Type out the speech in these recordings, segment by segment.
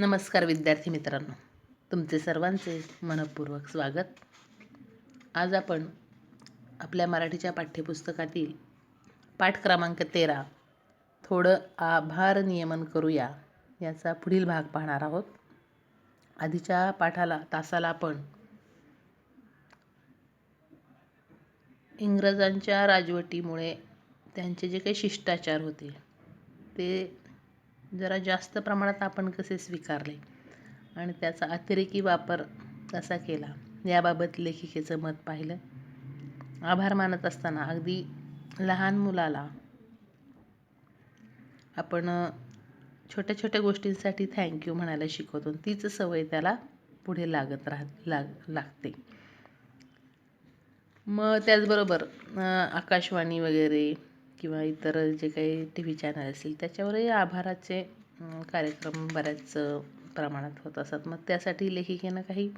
नमस्कार विद्यार्थी मित्रांनो. तुमचे सर्वांचे मनपूर्वक स्वागत. आज आपण आपल्या मराठीच्या पाठ्यपुस्तकातील पाठ क्रमांक तेरा थोडं आभार नियमन करूया याचा पुढील भाग पाहणार आहोत. आधीच्या पाठाला तासाला आपण इंग्रजांच्या राजवटीमुळे त्यांचे जे काही शिष्टाचार होते ते जरा जास्त प्रमाणात आपण कसे स्वीकारले? आणि त्याचा अतिरेकी वापर कसा केला? याबाबत लेखिकेचं मत पाहिलं. आभार मानत असताना अगदी लहान मुलाला आपण छोट्या छोट्या गोष्टींसाठी थँक्यू म्हणायला शिकवतो तीच सवय त्याला पुढे लागत राह लाग लागते. मग त्याचबरोबर आकाशवाणी वगैरे किंवा इतर जे काही टी व्ही चॅनल असतील त्याच्यावरही आभाराचे कार्यक्रम बऱ्याच प्रमाणात होत असतात. मग त्यासाठी लेखिकेनं काही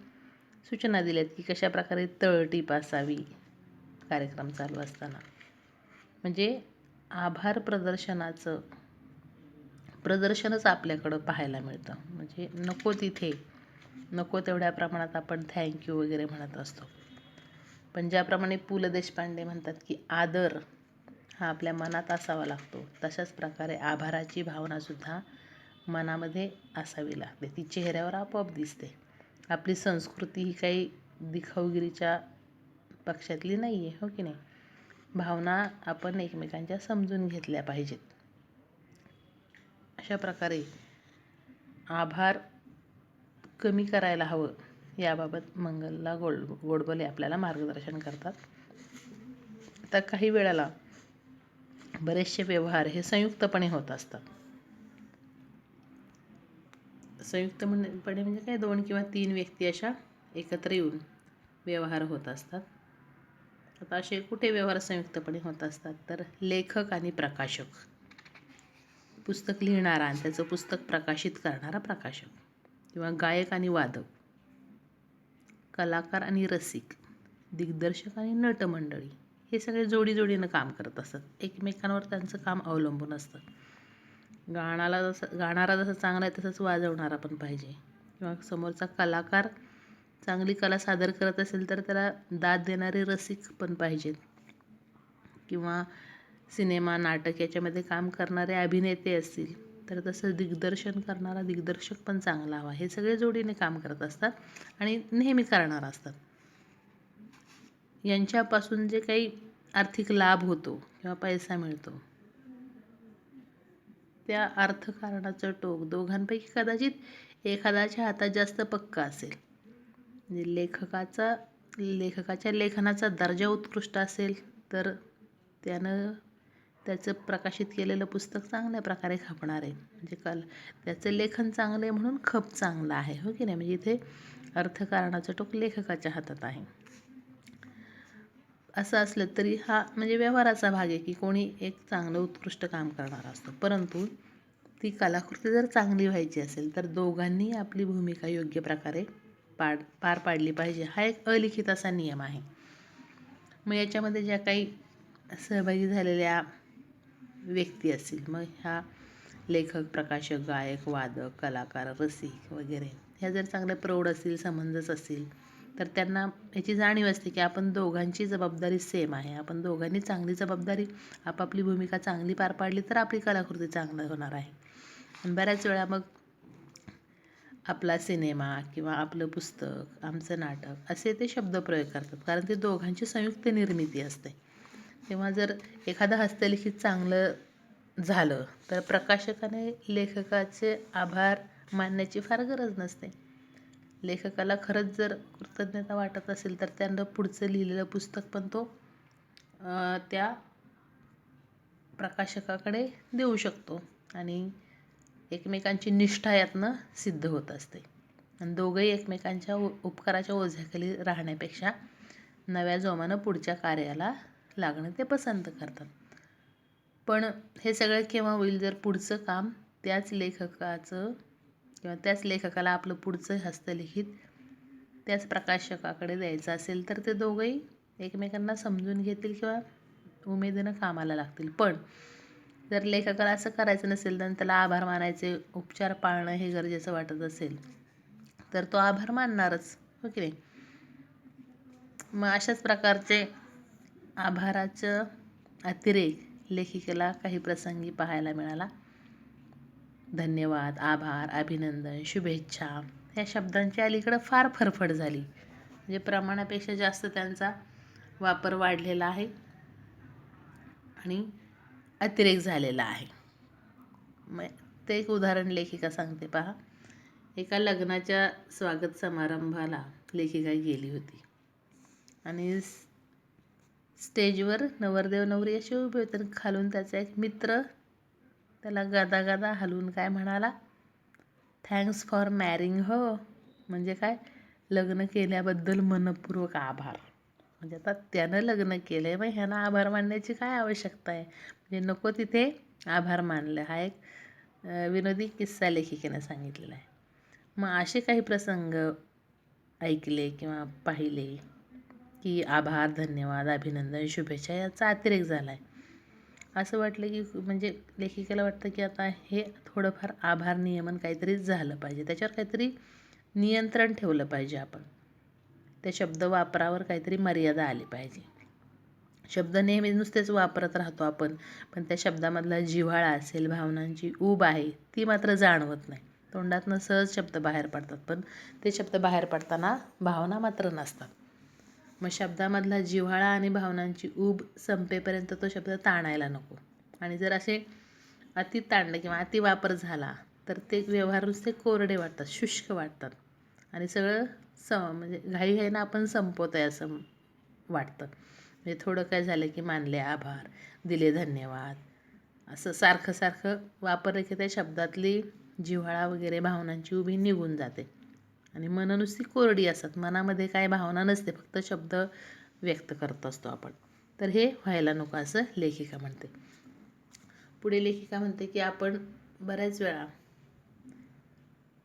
सूचना दिल्यात की कशा प्रकारे तळटीप असावी कार्यक्रम चालू असताना? म्हणजे आभार प्रदर्शनाचं प्रदर्शनच आपल्याकडं पाहायला मिळतं. म्हणजे नको तिथे नको तेवढ्या प्रमाणात आपण थँक्यू वगैरे म्हणत असतो. पण ज्याप्रमाणे पु ल देशपांडे म्हणतात की आदर हा आपल्या मनात असावा लागतो. तशाच प्रकारे आभाराची भावनासुद्धा मनामध्ये असावी लागते. ती चेहऱ्यावर आपोआप दिसते. आपली संस्कृती ही काही दिखावगिरीच्या पक्षातली नाही आहे हो की नाही? भावना आपण एकमेकांच्या समजून घेतल्या पाहिजेत. अशा प्रकारे आभार कमी करायला हवं याबाबत मंगलला गोड गोडबोले आपल्याला मार्गदर्शन करतात. तर काही वेळेला बरेचसे व्यवहार हे संयुक्तपणे होत असतात. संयुक्तपणे म्हणजे काय? दोन किंवा तीन व्यक्ती अशा एकत्र येऊन व्यवहार होत असतात. आता असे कुठे व्यवहार संयुक्तपणे होत असतात? तर लेखक आणि प्रकाशक. पुस्तक लिहिणारा आणि त्याचं पुस्तक प्रकाशित करणारा प्रकाशक किंवा गायक आणि वादक. कलाकार आणि रसिक दिग्दर्शक आणि नटमंडळी. हे सगळे जोडी जोडीनं काम करत असतात एकमेकांवर त्यांचं काम अवलंबून असतं. गाणाला जसं गाणारा जसं चांगला आहे तसंच वाजवणारा पण पाहिजे. किंवा समोरचा कलाकार चांगली कला सादर करत असेल तर त्याला दाद देणारे रसिक पण पाहिजेत. किंवा सिनेमा नाटक याच्यामध्ये काम करणारे अभिनेते असतील तर तसं दिग्दर्शन करणारा दिग्दर्शक पण चांगला हवा. हे सगळे जोडीने काम करत असतात आणि नेहमी करणार असतात. यांच्यापासून जे काही आर्थिक लाभ होतो किंवा पैसा मिळतो त्या अर्थकारणाचं टोक दोघांपैकी कदाचित एखाद्याच्या हातात जास्त पक्का असेल. म्हणजे लेखकाचा लेखकाच्या लेखनाचा दर्जा उत्कृष्ट असेल तर त्यानं त्याचं प्रकाशित केलेलं पुस्तक चांगल्या प्रकारे खपणार आहे. म्हणजे कल त्याचं लेखन चांगलं आहे म्हणून खप चांगला आहे. हो की नाही? म्हणजे इथे अर्थकारणाचं टोक लेखकाच्या हातात आहे. असं असलं तरी हा म्हणजे व्यवहाराचा भाग आहे की कोणी एक चांगलं उत्कृष्ट काम करणार असतं. परंतु ती कलाकृती जर चांगली व्हायची असेल तर दोघांनी आपली भूमिका योग्य प्रकारे पाड पार पाडली पाहिजे. हा एक अलिखित असा नियम आहे. मग याच्यामध्ये ज्या काही सहभागी झालेल्या व्यक्ती असतील मग ह्या लेखक प्रकाशक गायक वादक कलाकार रसिक वगैरे ह्या जर चांगल्या प्रौढ असतील समंजस असतील तर त्यांना याची जाणीव असते की आपण दोघांची जबाबदारी सेम आहे. आपण दोघांनी चांगली जबाबदारी आपापली भूमिका चांगली पार पाडली तर आपली कलाकृती चांगली होणार आहे. आणि बऱ्याच वेळा मग आपला सिनेमा किंवा आपलं पुस्तक आमचं नाटक असे ते शब्दप्रयोग करतात. कारण ते दोघांची संयुक्त निर्मिती असते. तेव्हा जर एखादं हस्तलिखित चांगलं झालं तर प्रकाशकाने लेखकाचे आभार मानण्याची फार गरज नसते. लेखकाला खरंच जर कृतज्ञता वाटत असेल तर त्यानं पुढचं लिहिलेलं पुस्तक पण तो त्या प्रकाशकाकडे देऊ शकतो. आणि एकमेकांची निष्ठा यातनं सिद्ध होत असते. आणि दोघंही एकमेकांच्या उपकाराच्या ओझ्याखाली राहण्यापेक्षा नव्या जोमानं पुढच्या कार्याला लागणं ते पसंत करतात. पण हे सगळं केव्हा होईल जर पुढचं काम त्याच लेखकाचं किंवा त्याच लेखकाला आपलं पुढचं हस्तलिखित त्याच प्रकाशकाकडे द्यायचं असेल तर ते दोघंही एकमेकांना समजून घेतील किंवा उमेदीनं कामाला लागतील. पण जर लेखकाला असं करायचं नसेल तर त्याला आभार मानायचे उपचार पाळणं हे गरजेचं वाटत असेल तर तो आभार मानणारच हो की नाही? मग अशाच प्रकारचे आभाराचं अतिरेक लेखिकेला काही प्रसंगी पाहायला मिळाला. धन्यवाद आभार अभिनंदन शुभेच्छा. या शब्दांची अलीकडं फार फरफड झाली. म्हणजे प्रमाणापेक्षा जास्त त्यांचा वापर वाढलेला आहे आणि अतिरेक झालेला आहे. मग ते एक उदाहरण लेखिका सांगते पहा. एका लग्नाच्या स्वागत समारंभाला लेखिका गेली होती. आणि स्टेजवर नवरदेव नवरी असे उभे होते आणि खालून त्याचा एक मित्र त्याला गदा गदा हलवून काय म्हणाला? थँक्स फॉर मॅरिंग हो म्हणजे काय? लग्न केल्याबद्दल मनपूर्वक आभार. म्हणजे आता त्यानं लग्न केलं आहे मग ह्यानं आभार मानण्याची काय आवश्यकता आहे? म्हणजे नको तिथे आभार मानलं. हा एक विनोदी किस्सा लेखिकेनं सांगितलेला आहे. मग असे काही प्रसंग ऐकले किंवा पाहिले की आभार धन्यवाद अभिनंदन शुभेच्छा याचा अतिरेक झाला आहे असं वाटलं की म्हणजे लेखिकेला वाटतं की आता हे थोडंफार आभार नियमन काहीतरी झालं पाहिजे. त्याच्यावर काहीतरी नियंत्रण ठेवलं पाहिजे आपण. त्या शब्द वापरावर काहीतरी मर्यादा आली पाहिजे. शब्द नेहमी नुसतेच वापरत राहतो आपण पण त्या शब्दामधला जिव्हाळा असेल भावनांची ऊब आहे ती मात्र जाणवत नाही. तोंडातनं सहज शब्द बाहेर पडतात पण ते शब्द बाहेर पडताना भावना मात्र नसतात. मग शब्दामधला जिव्हाळा आणि भावनांची ऊब संपेपर्यंत तो शब्द ताणायला नको. आणि जर असे अति ताणलं किंवा अति वापर झाला तर ते व्यवहार नुसते कोरडे वाटतात शुष्क वाटतात. आणि सगळं स म्हणजे घाईघाईनं आपण संपवत आहे असं वाटतं. म्हणजे थोडं काय झालं की मानले आभार दिले धन्यवाद असं सारखं सारखं वापरलं की त्या शब्दातली जिव्हाळा वगैरे भावनांची उभी निघून जाते. आणि मनं नुसती कोरडी असतात. मनामध्ये काय भावना नसते. फक्त शब्द व्यक्त करत असतो आपण. तर हे व्हायला नको असं लेखिका म्हणते. पुढे लेखिका म्हणते की आपण बऱ्याच वेळा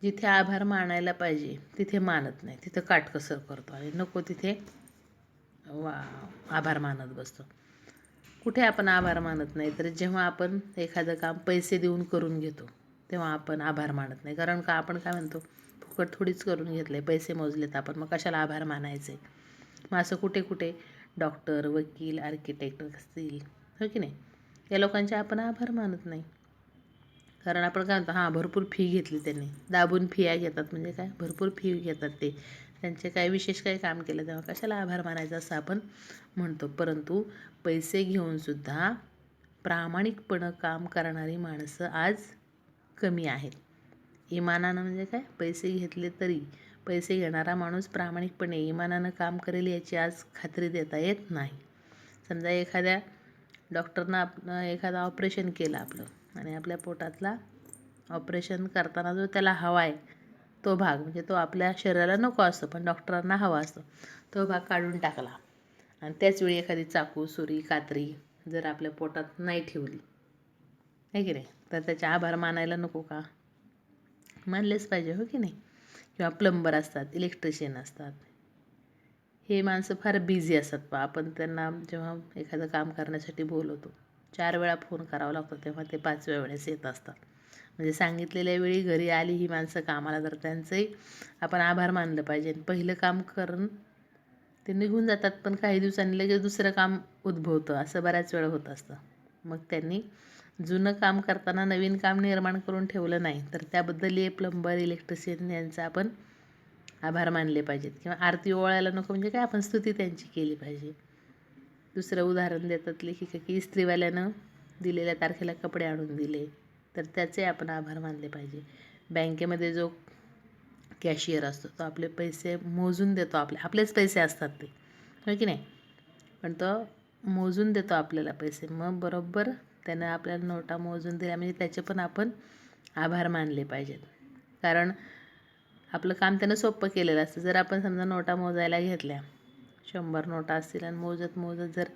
जिथे आभार मानायला पाहिजे तिथे मानत नाही. तिथं काटकसर करतो आणि नको तिथे वा आभार मानत बसतो. कुठे आपण आभार मानत नाही तर जेव्हा आपण एखादं काम पैसे देऊन करून घेतो तेव्हा आपण आभार मानत नाही. कारण का? आपण काय म्हणतो? फुकट थोडीच करून घेतलं आहे पैसे मोजलेत आपण. मग कशाला आभार मानायचे? मग असं कुठे कुठे डॉक्टर वकील आर्किटेक्ट असतील. हो की नाही? या लोकांचे आपण आभार मानत नाही. कारण आपण काय म्हणतो हां भरपूर फी घेतली त्यांनी. दाबून फिया घेतात म्हणजे काय? भरपूर फी घेतात ते. त्यांचे काय विशेष काही काम केलं तेव्हा कशाला आभार मानायचं असं आपण म्हणतो. परंतु पैसे घेऊनसुद्धा प्रामाणिकपणं काम करणारी माणसं आज कमी आहेत. इमानानं म्हणजे काय? पैसे घेतले तरी पैसे घेणारा माणूस प्रामाणिकपणे इमानानं काम करेल याची आज खात्री देता येत नाही. समजा एखाद्या डॉक्टरनं आपलं एखादा ऑपरेशन केलं आपलं आणि आपल्या पोटातला ऑपरेशन करताना जो त्याला हवा आहे तो भाग म्हणजे तो आपल्या शरीराला नको असतो पण डॉक्टरांना हवा असतो तो भाग काढून टाकला. आणि त्याचवेळी एखादी चाकू सुरी कात्री जर आपल्या पोटात नाही ठेवली. आहे की नाही? तर त्याचे आभार मानायला नको का? मानलेच पाहिजे हो की नाही? किंवा प्लंबर असतात इलेक्ट्रिशियन असतात. हे माणसं फार बिझी असतात पा आपण त्यांना जेव्हा एखादं काम करण्यासाठी बोलवतो चार वेळा फोन करावा लागतो तेव्हा ते पाचव्या वेळेस येत असतात. म्हणजे सांगितलेल्या वेळी घरी आली ही माणसं कामाला तर त्यांचंही आपण आभार मानलं पाहिजे. पहिलं काम करून ते निघून जातात पण काही दिवसांनी लगेच दुसरं काम उद्भवतं. असं बऱ्याच वेळा होत असतं. मग त्यांनी जुनं काम करताना नवीन काम निर्माण करून ठेवलं नाही तर त्याबद्दलही प्लंबर इलेक्ट्रिशियन यांचा आपण आभार मानले पाहिजेत. किंवा आरती ओवाळायला नको म्हणजे काय? आपण स्तुती त्यांची केली पाहिजे. दुसरं उदाहरण देतात लेखिका की इस्त्रीवाल्यानं दिलेल्या तारखेला कपडे आणून दिले तर त्याचे आपण आभार मानले पाहिजे. बँकेमध्ये जो कॅशियर असतो तो आपले पैसे मोजून देतो आपले आपलेच पैसे असतात ते. हो की नाही? पण तो मोजून देतो आपल्याला पैसे. मग बरोबर त्यानं आपल्याला नोटा मोजून दिल्या. म्हणजे त्याचे पण आपण आभार मानले पाहिजेत. कारण आपलं काम त्यानं सोपं केलेलं असतं. जर आपण समजा नोटा मोजायला घेतल्या शंभर नोटा असतील आणि मोजत मोजत जर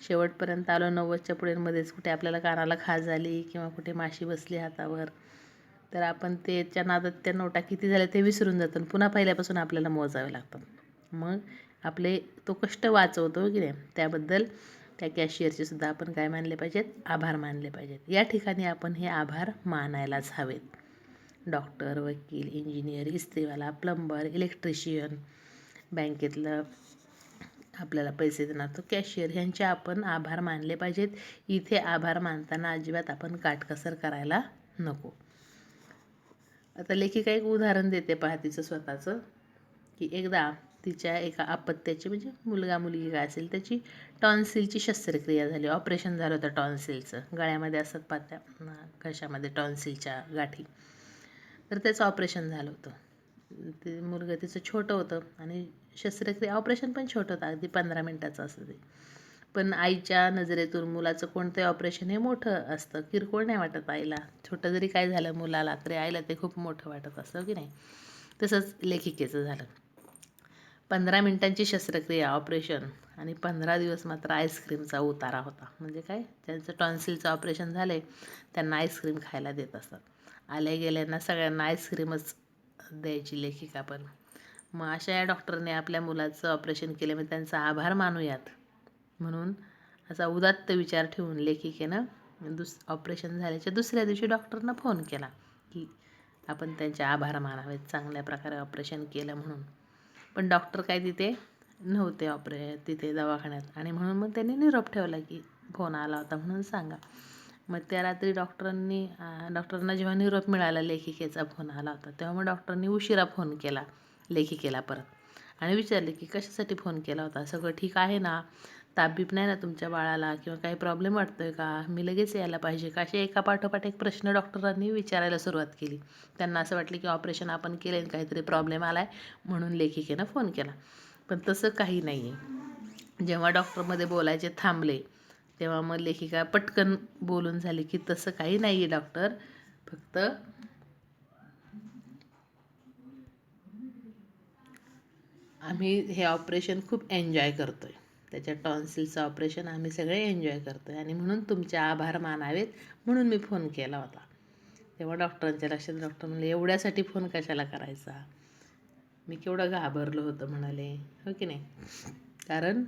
शेवटपर्यंत आलो नव्वदच्या पुढेमध्येच कुठे आपल्याला कानाला खाज झाली किंवा कुठे माशी बसली हातावर तर आपण त्याच्या नादात त्या नोटा किती झाल्या ते विसरून जातो पुन्हा पहिल्यापासून आपल्याला मोजावे लागतात. मग आपले तो कष्ट वाचवतो की नाही? त्याबद्दल त्या कॅशियरचे सुद्धा आपण काय मानले पाहिजेत? आभार मानले पाहिजेत. या ठिकाणी आपण हे आभार मानायलाच हवेत. डॉक्टर वकील इंजिनियर इस्त्रीवाला प्लंबर इलेक्ट्रिशियन बँकेतलं आपल्याला पैसे देणार. तो कॅशियर ह्यांचे आपण आभार मानले पाहिजेत. इथे आभार मानताना अजिबात आपण काटकसर करायला नको. आता लेखिका एक उदाहरण देते पहा तिचं स्वतःचं. की एकदा तिच्या एका अपत्याची म्हणजे मुलगा मुलगी काय असेल त्याची टॉन्सिलची शस्त्रक्रिया झाली. ऑपरेशन झालं होतं टॉन्सिलचं. गळ्यामध्ये असतात पात्या कशामध्ये? टॉन्सिलच्या गाठी. तर त्याचं ऑपरेशन झालं होतं. ते मुलगं तिचं छोटं होतं आणि शस्त्रक्रिया ऑपरेशन पण छोटं होतं. अगदी पंधरा मिनटाचं असतं ते. पण आईच्या नजरेतून मुलाचं कोणतंही ऑपरेशन हे मोठं असतं. किरकोळ नाही वाटत आईला. छोटं जरी काय झालं मुलाला तरी आईला ते खूप मोठं वाटत असतं हो की नाही? तसंच लेखिकेचं झालं. पंधरा मिनिटांची शस्त्रक्रिया ऑपरेशन आणि पंधरा दिवस मात्र आईस्क्रीमचा उतारा होता. म्हणजे काय? त्यांचं टॉन्सिलचं ऑपरेशन झाले त्यांना आईस्क्रीम खायला देत असतात. आल्या गेल्यांना सगळ्यांना आईस्क्रीमच द्यायची लेखिका पण. मग अशा या डॉक्टरने आपल्या मुलाचं ऑपरेशन केले मग त्यांचा आभार मानूयात. म्हणून असा उदात्त विचार ठेवून लेखिकेनं दुस ऑपरेशन झाल्याच्या दुसऱ्या दिवशी डॉक्टरना फोन केला की आपण त्यांचे आभार मानावेत चांगल्या प्रकारे ऑपरेशन केलं म्हणून. पण डॉक्टर काय तिथे नव्हते ऑपरे तिथे दवाखान्यात. आणि म्हणून मग त्यांनी निरोप ठेवला की फोन आला होता म्हणून सांगा. मग त्या रात्री डॉक्टरांनी डॉक्टरांना जेव्हा निरोप मिळाला लेखिकेचा फोन आला होता तेव्हा मग डॉक्टरांनी उशिरा फोन केला लेखिकेला परत. आणि विचारले की कशासाठी फोन केला होता? सगळं ठीक आहे ना? तापबीप नाही ना तुमच्या बाळाला किंवा काही प्रॉब्लेम वाटतो आहे का? मी लगेच यायला पाहिजे का? असे एका पाठोपाठ एक प्रश्न डॉक्टरांनी विचारायला सुरुवात केली. त्यांना असं वाटलं की ऑपरेशन आपण केलं आणि काहीतरी प्रॉब्लेम आला आहे म्हणून लेखिकेनं फोन केला. पण तसं काही नाही आहे जेव्हा डॉक्टरमध्ये बोलायचे थांबले तेव्हा मग लेखिका पटकन बोलून झाली की तसं काही नाही आहे डॉक्टर फक्त आम्ही हे ऑपरेशन खूप एन्जॉय करतो आहे त्याच्या टॉन्सिलचं ऑपरेशन आम्ही सगळे एन्जॉय करतो आहे आणि म्हणून तुमचे आभार मानावेत म्हणून मी फोन केला होता. तेव्हा डॉक्टरांच्या लक्षात डॉक्टर म्हणले एवढ्यासाठी फोन कशाला करायचा? मी केवढं घाबरलो होतं म्हणाले. हो की नाही? कारण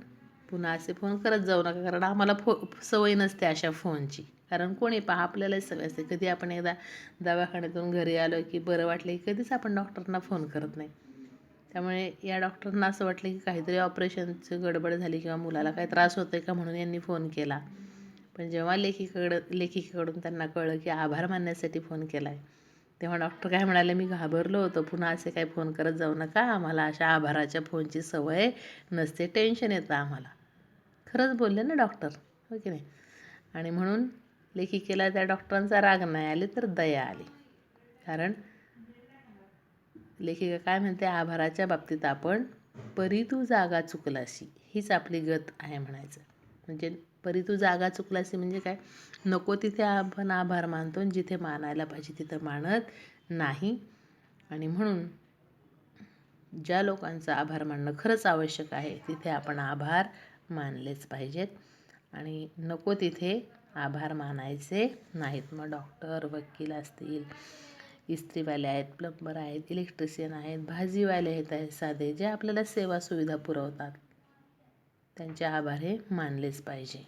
पुन्हा असे फोन करत जाऊ नका कारण आम्हाला फो सवय नसते अशा फोनची. कारण कोणी पहा आपल्यालाही सवय असते. कधी आपण एकदा दवाखान्यातून घरी आलो की बरं वाटलं की कधीच आपण डॉक्टरना फोन करत नाही. त्यामुळे या डॉक्टरांना असं वाटलं की काहीतरी ऑपरेशनचं गडबड झाली किंवा मुलाला काही त्रास होतो आहे का म्हणून यांनी फोन केला. पण जेव्हा लेखिकाकडं लेखिकेकडून त्यांना कळलं की आभार मानण्यासाठी फोन केला आहे तेव्हा डॉक्टर काय म्हणाले मी घाबरलो होतो. पुन्हा असे काही फोन करत जाऊ नका. आम्हाला अशा आभाराच्या फोनची सवय नसते. टेन्शन येतं आम्हाला. खरंच बोलले ना डॉक्टर. हो की नाही? आणि म्हणून लेखिकेला त्या डॉक्टरांचा राग नाही आले तर दया आली. कारण लेखिका काय म्हणते आभाराच्या बाबतीत आपण परी तू जागा चुकलाशी. हीच आपली गत आहे म्हणायचं. म्हणजे परी तू जागा चुकलासी म्हणजे काय? नको तिथे आपण आभार मानतो जिथे मानायला पाहिजे तिथं मानत नाही. आणि म्हणून ज्या लोकांचं आभार मानणं खरंच आवश्यक आहे तिथे आपण आभार मानलेच पाहिजेत. आणि नको तिथे आभार मानायचे नाहीत. मग डॉक्टर वकील असतील इस्त्रीवाले आहेत प्लंबर आहेत इलेक्ट्रिशियन आहेत भाजीवाले आहेत आहेत साधे जे आपल्याला सेवा सुविधा पुरवतात. त्यांचे आभार हे मानलेच पाहिजे.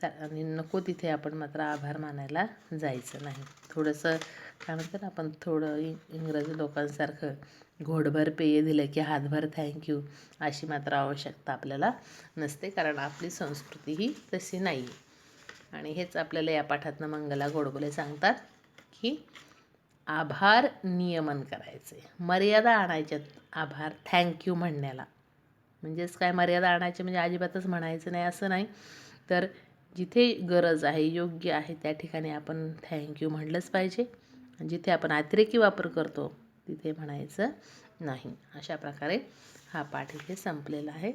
सा आणि नको तिथे आपण मात्र आभार मानायला जायचं नाही. थोडंसं काय म्हणतात आपण थोडं इंग्रजी लोकांसारखं घोडभर पेय दिलं की हातभर थँक्यू अशी मात्र आवश्यकता आपल्याला नसते कारण आपली संस्कृती ही तशी नाही आणि हेच आपल्याला या पाठातनं मंगला गोडबोले सांगतात की आभार नियमन करायचे. मर्यादा आणायच्यात. आभार. थँक्यू म्हणण्याला. म्हणजेच काय मर्यादा आणायचे म्हणजे अजिबातच म्हणायचं नाही असं नाही. तर जिथे गरज आहे योग्य आहे त्या ठिकाणी आपण थँक्यू म्हणलंच पाहिजे. जिथे आपण अतिरेकी वापर करतो तिथे म्हणायचं नाही. अशा प्रकारे हा पाठ इथे संपलेला आहे.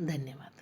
धन्यवाद.